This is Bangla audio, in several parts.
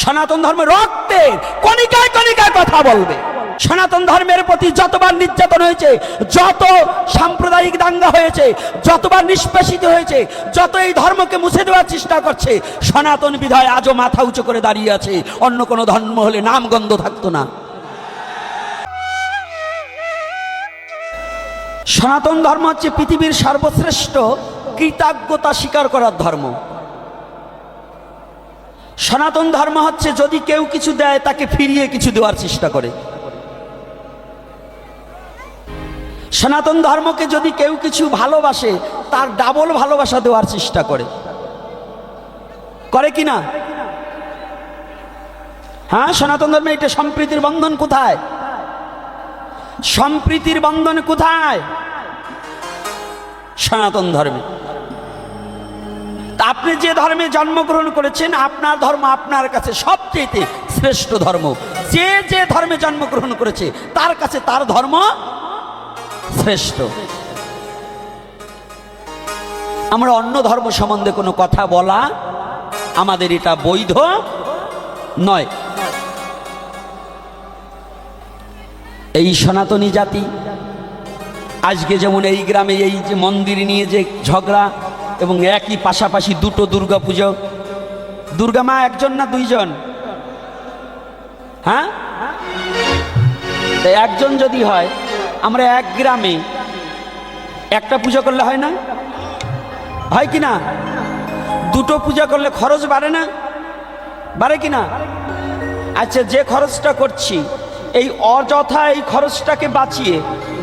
সনাতন ধর্ম রক্তের কণিকায় কণিকায় কথা বলবে। সনাতন ধর্মের প্রতি যতবার নির্যাতন হয়েছে, যত সাম্প্রদায়িক দাঙ্গা হয়েছে, যতবার নিষ্পেষিত হয়েছে, যত এই ধর্মকে মুছে দেওয়ার চেষ্টা করছে, সনাতন বিধায় আজও মাথা উঁচু করে দাঁড়িয়ে আছে। অন্য কোনো ধর্ম হলে নামগন্ধ থাকতো না। সনাতন ধর্ম হচ্ছে পৃথিবীর সর্বশ্রেষ্ঠ কৃতজ্ঞতা স্বীকার করার ধর্ম। সনাতন ধর্ম হচ্ছে যদি কেউ কিছু দেয়, তাকে ফিরিয়ে কিছু দেওয়ার চেষ্টা করে। সনাতন ধর্মকে যদি কেউ কিছু ভালোবাসে, তার ডাবল ভালোবাসা দেওয়ার চেষ্টা করে। করে কি না হ্যাঁ সনাতন ধর্মে এটা সম্প্রীতির বন্ধন কোথায়? সম্প্রীতির বন্ধন কোথায়? সনাতন ধর্মে। আপনি যে ধর্মে জন্মগ্রহণ করেছেন, আপনার ধর্ম আপনার কাছে সবচেয়ে শ্রেষ্ঠ ধর্ম। যে যে ধর্মে জন্মগ্রহণ করেছে, তার কাছে তার ধর্ম শ্রেষ্ঠ। আমরা অন্য ধর্ম সম্বন্ধে কোনো কথা বলা আমাদের এটা বৈধ নয়। এই সনাতনী জাতি, আজকে যেমন এই গ্রামে এই যে মন্দির নিয়ে যে ঝগড়া এবং একই পাশাপাশি দুটো দুর্গা পুজো। দুর্গা মা একজন না দুইজন? হ্যাঁ? একজন যদি হয়, আমরা এক গ্রামে একটা পূজা করলে হয় না? হয় কি না? দুটো পূজা করলে খরচ বাড়ে না? বাড়ে কি না? আচ্ছা যে খরচটা করছি এই অযথা এই খরচটাকে বাঁচিয়ে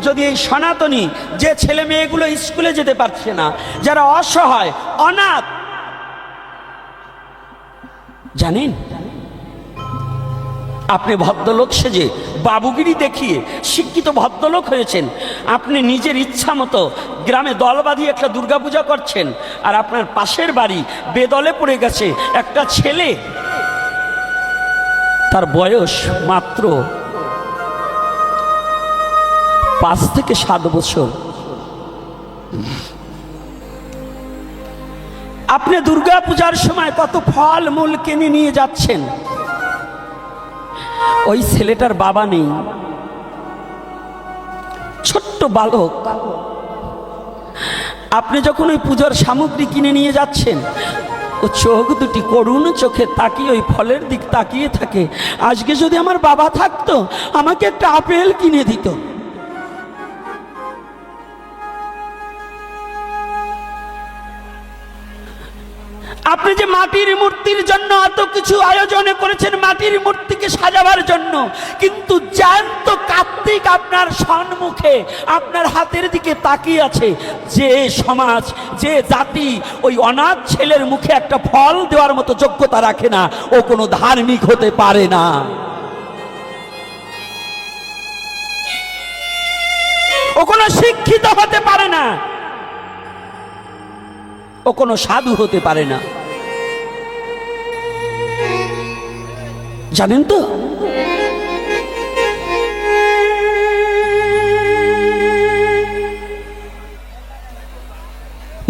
যদি এই সনাতনী যে ছেলে মেয়েগুলো স্কুলে যেতে পারছে না, যারা অসহায়, অনাথ, জানেন? আপনি ভদ্রলোক সেজে বাবুগিরি দেখিয়ে শিক্ষিত ভদ্রলোক হয়েছেন। আপনি নিজের ইচ্ছা মতো গ্রামে দল বাঁধিয়ে একটা দুর্গাপূজা করছেন আর আপনার পাশের বাড়ি বেদলে পড়ে গেছে। একটা ছেলে, তার বয়স মাত্র পাঁচ থেকে সাত বছর। আপনি দুর্গা পূজার সময় কত ফল মূল কিনে নিয়ে যাচ্ছেন? ওই ছেলেটার বাবা নেই। ছোট্ট বালক। আপনি যখন ওই পুজোর সামগ্রী কিনে নিয়ে যাচ্ছেন, ও চোখ দুটি করুণ চোখে তাকিয়ে ওই ফলের দিক তাকিয়ে থাকে। আজকে যদি আমার বাবা থাকতো, আমাকে একটা আপেল কিনে দিত। আপনি যে মাটির মূর্তির জন্য এত কিছু আয়োজন করেছেন মাটির মূর্তিকে সাজাবার জন্য, কিন্তু জ্যান্ত কার্তিক আপনার সম্মুখে, আপনার হাতের দিকে তাকিয়ে আছে। যে সমাজ, যে জাতি, ওই অনাথ ছেলের মুখে একটা ফল দেওয়ার মতো যোগ্যতা রাখে না, ও কোনো ধার্মিক হতে পারে না। ও কোনো শিক্ষিত হতে পারে না। ও কোনো সাধু হতে পারে না। জানেন তো?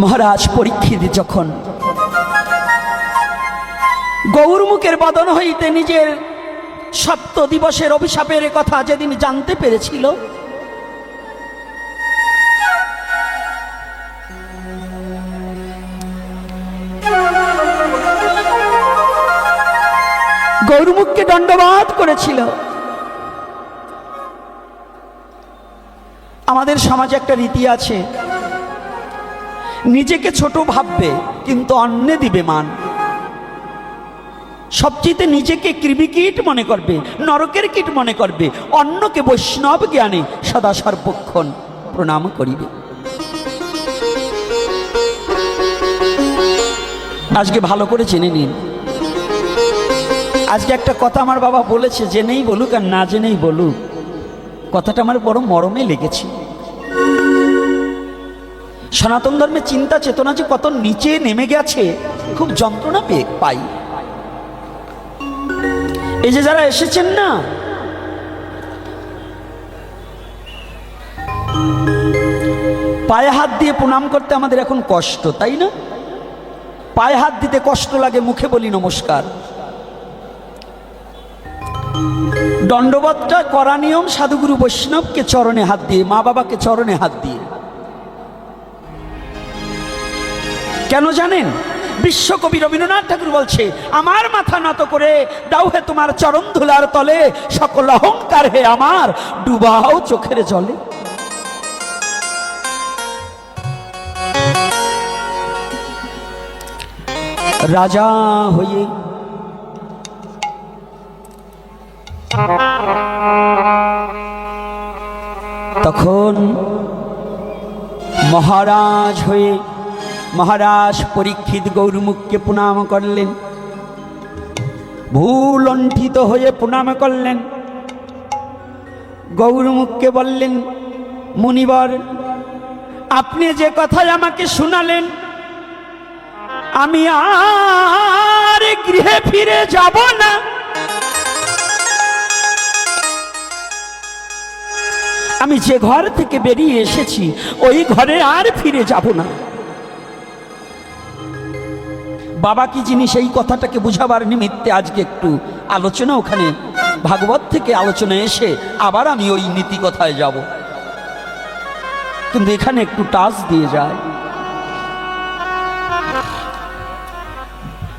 মহারাজ পরীক্ষিত যখন গৌরমুখের বদন হইতে নিজের সপ্ত দিবসের অভিশাপের কথা যেদিন জানতে পেরেছিল গৌরমুখকে দণ্ডবাদ করেছিল। আমাদের সমাজে একটা রীতি আছে, নিজেকে ছোট ভাববে কিন্তু অন্যে দিবে মান। সবচেয়ে নিজেকে কৃমিকীট মনে করবে, নরকের কীট মনে করবে, অন্যকে বৈষ্ণব জ্ঞানে সদা সর্বক্ষণ প্রণাম করিবে। আজকে ভালো করে জেনে নিন। আজকে একটা কথা আমার বাবা বলেছে, জেনেই বলুক আর না জেনেই বলুক। কথাটা আমার বড় মরমে লেগেছে। সনাতন ধর্মের চিন্তা, চেতনা যে কত নিচে নেমে গেছে, খুব যন্ত্রণা পেয়ে পাই। এই যে যারা এসেছেন না, পায়ে হাত দিয়ে প্রণাম করতে আমাদের এখন কষ্ট, তাই না? পায়ে হাত দিতে কষ্ট লাগে, মুখে বলি নমস্কার। দণ্ডবতটা করা নিয়ম, সাধুগুরু বৈষ্ণবকে চরণে হাত দিয়ে, মা বাবাকে চরণে হাত দিয়ে। কেন জানেন? বিশ্বকবি রবীন্দ্রনাথ ঠাকুর বলছে, আমার মাথা নত করে দাও হে তোমার চরণ ধুলার তলে, সকল অহংকার হে আমার, ডুবাও চোখের জলে। রাজা হয়ে তখন মহারাজ হয়ে মহারাজ পরীক্ষিত গৌরমুখকে প্রণাম করলেন। ভুলণ্ঠিত হয়ে প্রণাম করলেন। গৌরমুখকে বললেন, মুনিবর, আপনি যে কথায় আমাকে শোনালেন, আমি আর গৃহে ফিরে যাব না। আমি যে ঘর থেকে বেরিয়ে এসেছি, ওই ঘরে আর ফিরে যাব না। বাবা কি জিনিস এই কথাটাকে বুঝাবার নিমিত্তে আজকে একটু আলোচনা ওখানে? ভাগবত থেকে আলোচনা এসে আবার আমি ওই নীতি কথায় যাব। কিন্তু এখানে একটু টাচ দিয়ে যায়।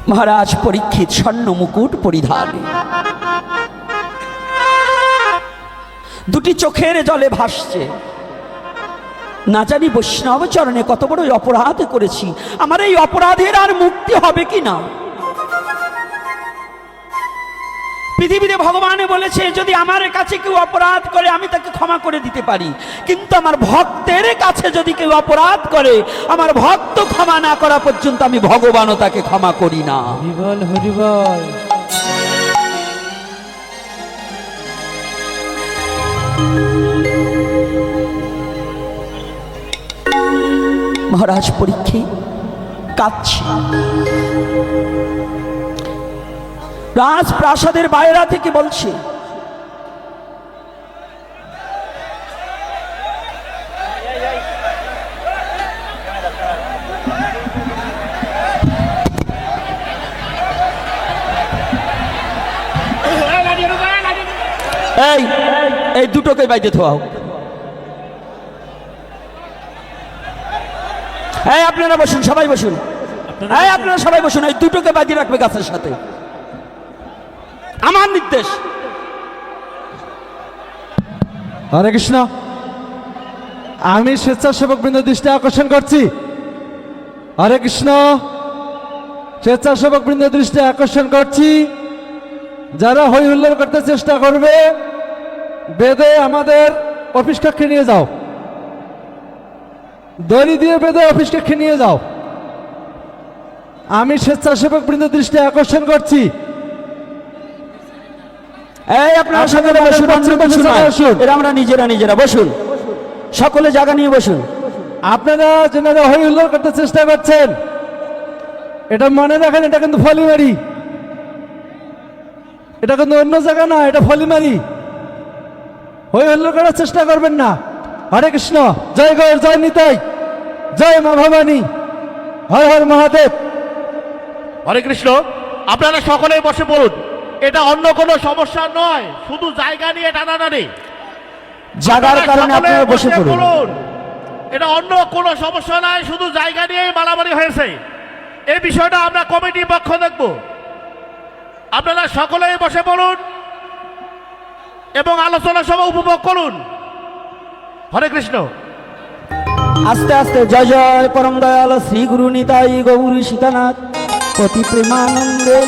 মহারাজ পরীক্ষিত স্বর্ণ মুকুট পরিধানে। দুটি চোখের জলে ভাসছে। না জানি বৈষ্ণব চরণে কত বড় অপরাধ করেছি। আমার এই অপরাধের আর মুক্তি হবে কি না পৃথিবীতে ভগবানে বলেছে, যদি আমার কাছে কেউ অপরাধ করে, আমি তাকে ক্ষমা করে দিতে পারি। কিন্তু আমার ভক্তের কাছে যদি কেউ অপরাধ করে, আমার ভক্ত ক্ষমা না করা পর্যন্ত আমি ভগবানও তাকে ক্ষমা করি না। হরিবল হরিবল। মহারাজ পরীক্ষে কাঁদছে। রাজপ্রাসাদের বাইরা থেকে বলছে এই এই দুটোকে বাইতে থোয়া হোক এই আপনারা বসুন সবাই বসুন। এই আপনারা সবাই বসুন এই দুটোকে বাজিয়ে রাখবে গাছের সাথে। আমার নির্দেশ। হরে কৃষ্ণ। আমি স্বেচ্ছাসেবক বৃন্দ দৃষ্টি আকর্ষণ করছি। হরে কৃষ্ণ। স্বেচ্ছাসেবক বৃন্দ দৃষ্টি আকর্ষণ করছি। যারা হই হুল্লোড় করতে চেষ্টা করবে বেদে আমাদের অফিস কক্ষে নিয়ে যাও। দড়ি দিয়ে বেদে অফিস কক্ষে নিয়ে যাও। আমি স্বেচ্ছাসেবক বৃন্দ দৃষ্টি আকর্ষণ করছি। এই আপনারা সকলে বসুন। এরা আমরা নিজেরা নিজেরা বসুন। সকলে জায়গা নিয়ে বসুন। আপনারা যেনারা হই হুল্লোড় করতে চেষ্টা করছেন এটা মনে রাখেন এটা কিন্তু ফলিমারি। এটা কিন্তু অন্য জায়গা না এটা ফলিমারি। হই হুল্লোড় করার চেষ্টা করবেন না। হরে কৃষ্ণ জয় গৌর জয় নিতাই জয় মা ভবানী হর হর মহাদেব। হরে কৃষ্ণ আপনারা সকলেই বসে পড়ুন। এটা অন্য কোনো সমস্যা নয় শুধু জায়গা নিয়ে টানাটানি। জাগার কারণে আপনারা বসে পড়ুন। এটা অন্য কোনো সমস্যা নাই শুধু জায়গা নিয়েই মারামারি হয়েছে। এই বিষয়টা আমরা কমিটির পক্ষ দেখব। আপনারা সকলেই বসে পড়ুন। এবং আলোচনা সভা উপভোগ করুন। হরে কৃষ্ণ। আস্তে আস্তে জয় জয় পরম দয়াল শ্রী গুরু নিতাই গৌরী সীতানাথ। পতি প্রেমানন্দে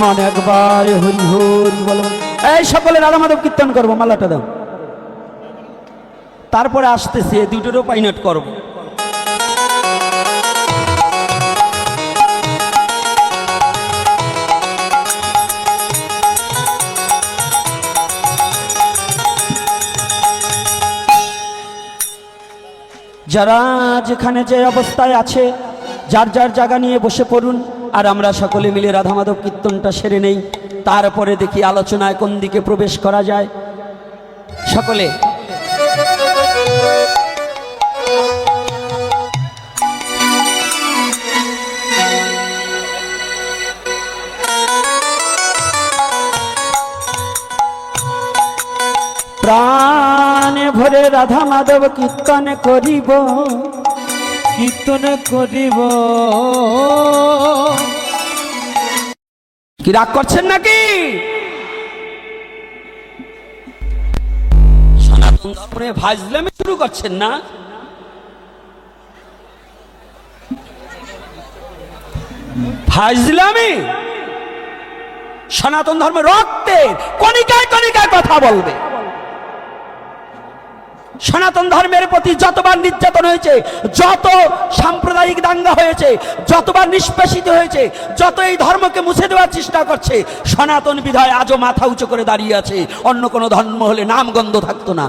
মন একবার হরি হরি বল। এই সকলে রাধা মাধব কীর্তন করব, মালাটা দাও। তারপরে আসতেছে দুটোরও পাইনট করব। যারা যেখানে যে অবস্থায় আছে, যার যার জায়গা নিয়ে বসে পড়ুন, আর আমরা সকলে মিলে রাধা মাধব কীর্তনটা সেরে নেই। তারপরে দেখি আলোচনায় কোন দিকে প্রবেশ করা যায়। সকলে। প্রাণে ভরে রাধা মাধব কীর্তন করিব। কীর্তন করিব। কি রাগ করছেন নাকি? সনাতন ধর্মে ভাজলামে শুরু করছেন না? ফাজলামি সনাতন ধর্মে রক্তে কণিকায় কণিকায় কথা বলবে। সনাতন ধর্মের প্রতি যতবার নির্যাতন হয়েছে, যত সাম্প্রদায়িক দাঙ্গা হয়েছে, যতবার নিষ্পেষিত হয়েছে, যত এই ধর্মকে মুছে দেওয়ার চেষ্টা করছে, সনাতন বিধায় আজও মাথা উঁচু করে দাঁড়িয়ে আছে। অন্য কোনো ধর্ম হলে নামগন্ধ থাকতো না।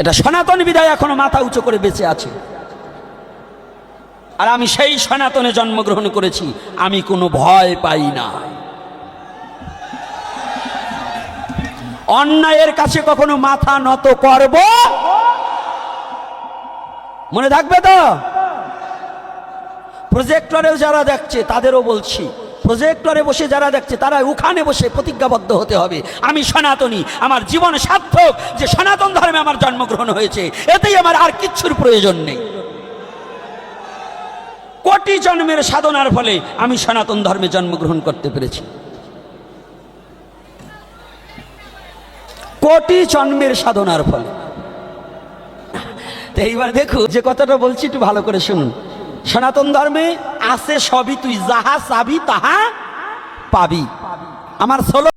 এটা সনাতন বিধায় এখনও মাথা উঁচু করে বেঁচে আছে। আর আমি সেই সনাতনে জন্মগ্রহণ করেছি, আমি কোনো ভয় পাই না। অন্যায়ের কাছে কখনো মাথা নত করব? মনে থাকবে তো? প্রজেক্টরেও যারা দেখছে, তাদেরও বলছি প্রজেক্টরে বসে যারা দেখছে, তারা ওখানে বসে প্রতিজ্ঞাবদ্ধ হতে হবে। আমি সনাতনী, আমার জীবন সার্থক, যে সনাতন ধর্মে আমার জন্মগ্রহণ হয়েছে, এতেই আমার আর কিচ্ছুর প্রয়োজন নেই। কোটি জন্মের সাধনার ফলে আমি সনাতন ধর্মে জন্মগ্রহণ করতে পেরেছি। কোটি জন্মের সাধনার ফলে। তো এইবার দেখো, যে কথাটা বলছি একটু ভালো করে শুনুন। সনাতন ধর্মে আছে সবই, তুই যাহা চাবি, তাহা পাবি। আমার ষোলো